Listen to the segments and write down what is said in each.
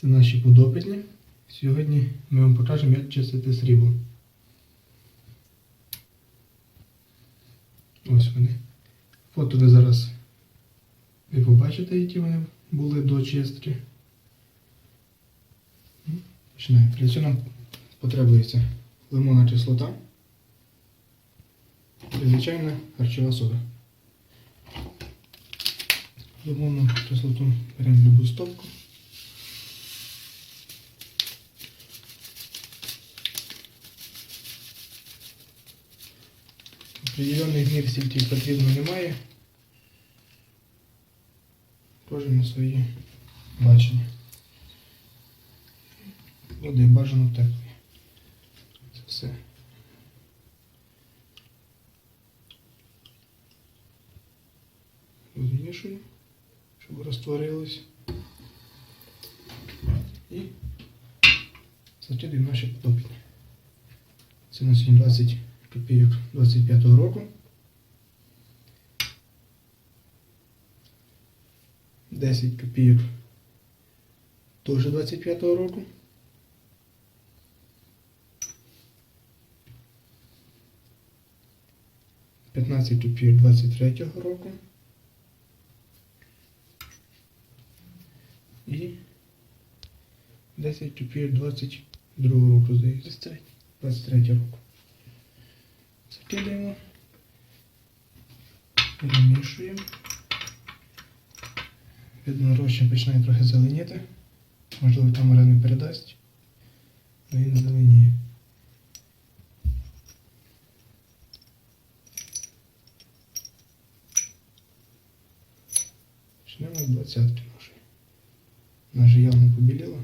Це наші подопитні. Сьогодні ми вам покажемо, як чистити срібло. Ось вони. Фото ви зараз ви побачите, які вони були до чистки. М, Починаємо. Для цього нам потребується лимонна кислота і звичайна харчова сода. Лимонну кислоту беремо любу стопку. Определенних мір стільки потрібно немає. Кожен на свої бачення. Води бажано теплі. Це все. Розмішую, щоб розтворилось. І закидуємо наші подопітні. Це на сьогодні 20 копійок 25-го року. 10 копійок теж 25-го року. П'ятнадцять копійок 23-го року. І 10 копійок 22-го року, здається. 23 року. Закидаємо. Перемішуємо. Видно, розчин починає трохи зеленіти. Можливо, камера не передасть. Але він зеленіє. Почнемо з двадцятки нашої. Вона вже явно побіліла.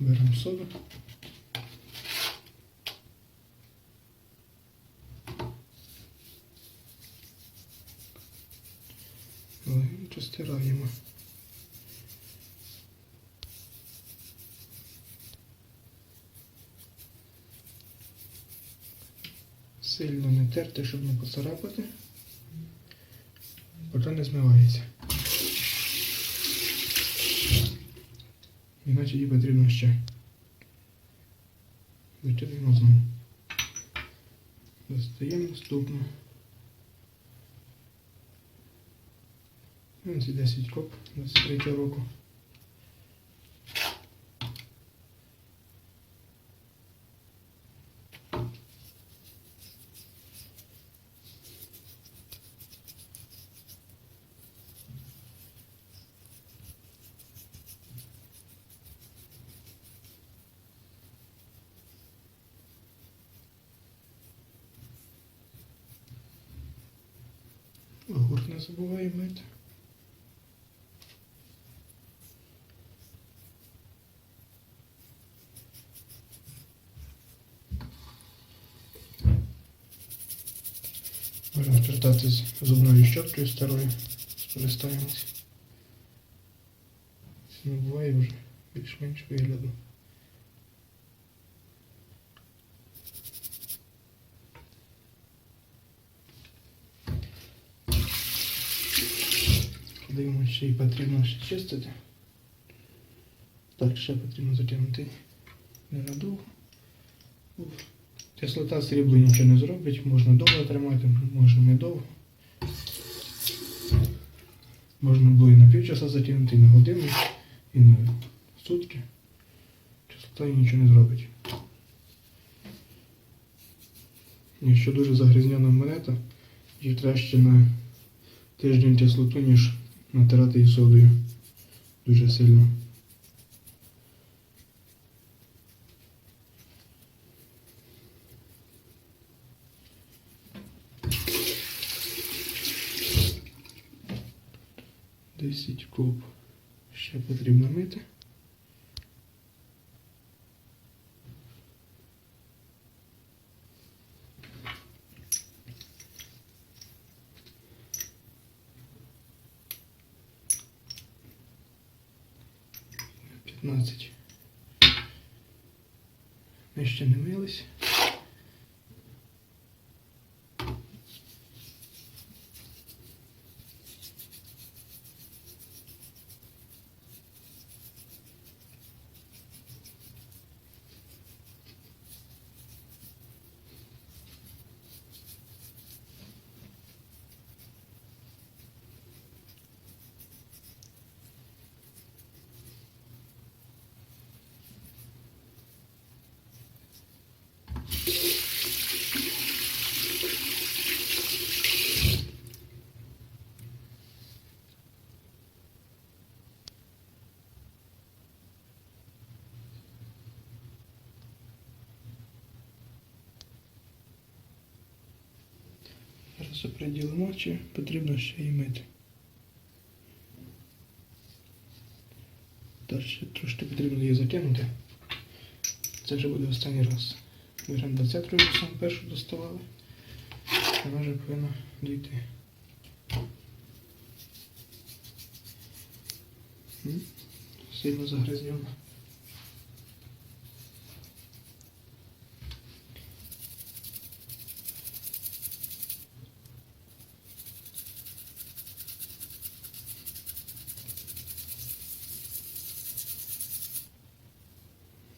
Беремо соду. Легенько стираємо. Сильно не терти, щоб не поцарапати. Поки не змивається. Іначе їй потрібно ще. Зачинимо знову. Достаємо наступну. Ну, Ці 10 коп 23 року. Огурт не забуваємо мити. Можемо скористатися зубною щоткою старою. Скористаємось. Не буває вже більш-менш вигляду. Подивимося, ще й потрібно ще чистити. Так, ще потрібно затягнути ненадовго. Кислота срібло нічого не зробить, можна довго тримати, можна недовго. Можна було і на півчаса затягнути, і на годину, і на сутки. Кислота їй нічого не зробить. Якщо дуже загрізняна монета, їй краще на тиждень кислоту, ніж натирати її содою дуже сильно. Десять куб ще потрібно мити. П'ятнадцять. Ми ще не мились. Все приділимо, чи потрібно ще й мити. Ще трошки потрібно її закинути. Це вже буде останній раз. Беремо 20 сам першу доставали. Вона вже повинна дійти. Сильно загрязнена.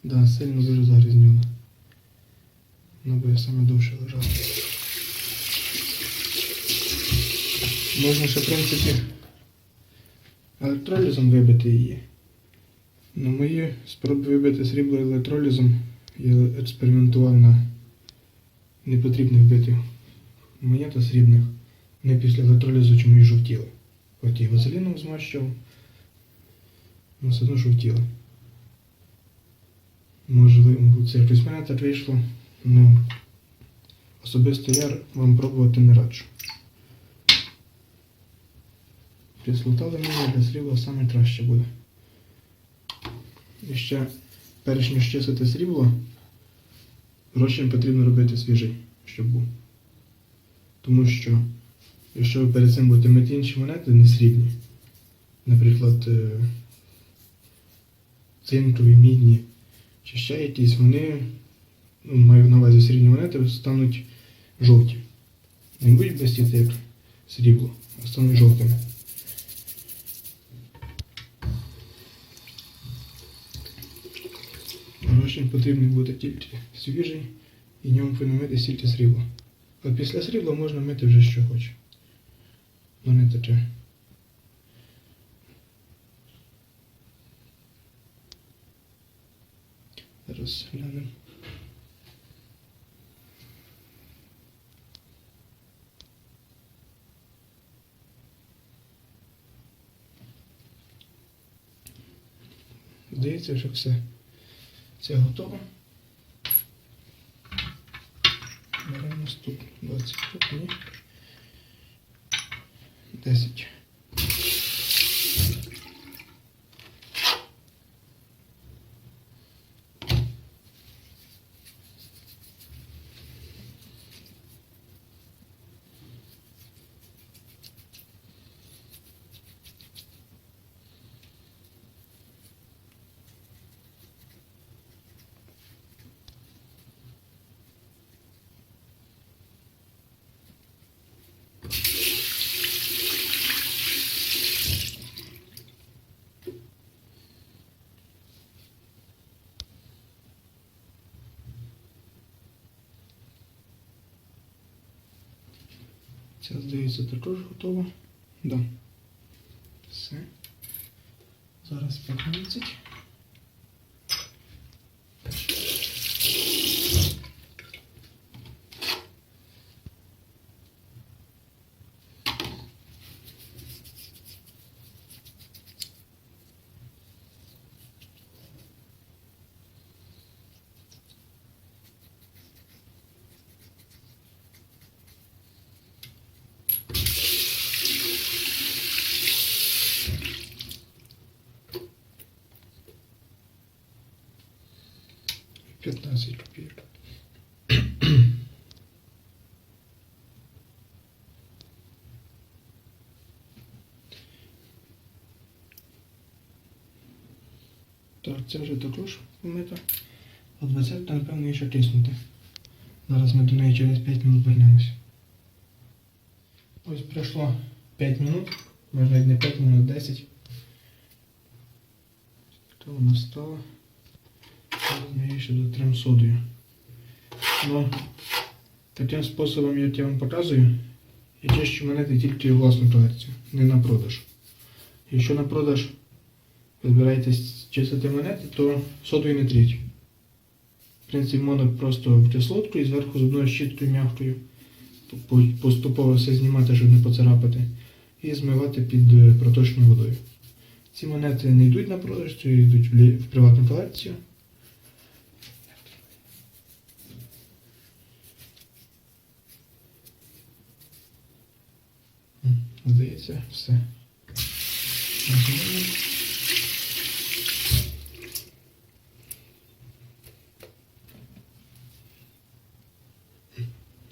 Да, сильно дуже загрязнена. Вона буде саме довше лежати. Можна ще, в принципі, електролізом вибити її. На мої спроби вибити срібло електролізом я експериментував на непотрібних битих монета срібних. Вони після електролізу чомусь жовтіли. Хоч і вазеліном змащував, але все одно жовтіли. Можливо, це якось в мене так вийшло. Ну, особисто я вам пробувати не раджу. Кислота алюмінія для срібла саме краще буде. І ще, перш ніж чистити срібло, розчин потрібно робити свіжий, щоб був. Тому що, якщо ви перед цим будете мити інші монети, не срібні, наприклад, е, цинкові, мідні, чи ще якісь, вони, ну, маю на увазі срібні монети, стануть жовті. Не будуть блистіти як срібло, а стануть жовтими. Розчин потрібний буде тільки свіжий і ньому мити стільки срібла. А після срібла можна мити вже що хоче. Ну не Зараз глянемо. Здається, що все. Це готово. Беремо наступну 20 ні. 10. Це, здається, також готово. Да. Все. Зараз 15. П'ятнадцять копійок. Так, це вже також помита. А 20, напевно, її ще тиснути. Зараз ми до неї через 5 минут вернемось. Ось пройшло 5 минут, може навіть не 5 минут, 10. То вона стала. Зараз ми її ще дотрем содою. Ну, таким способом, я вам показую, я чищу монети тільки власну колекцію, не на продаж. Якщо на продаж ви збираєтесь чистити монети, то содою не тріть. В принципі, можна просто в кислотку і зверху зубною щіткою м'якою поступово все знімати, щоб не поцарапати, і змивати під е, проточною водою. Ці монети не йдуть на продаж, ці йдуть в приватну колекцію. Здається, все.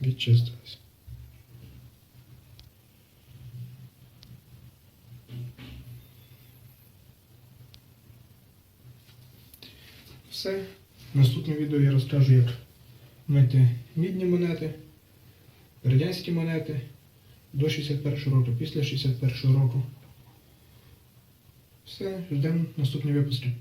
Відчистилось. Все. В наступному відео я розкажу, як мити мідні монети, радянські монети до 61 року, після 61 року. Все, ждемо наступні випуски.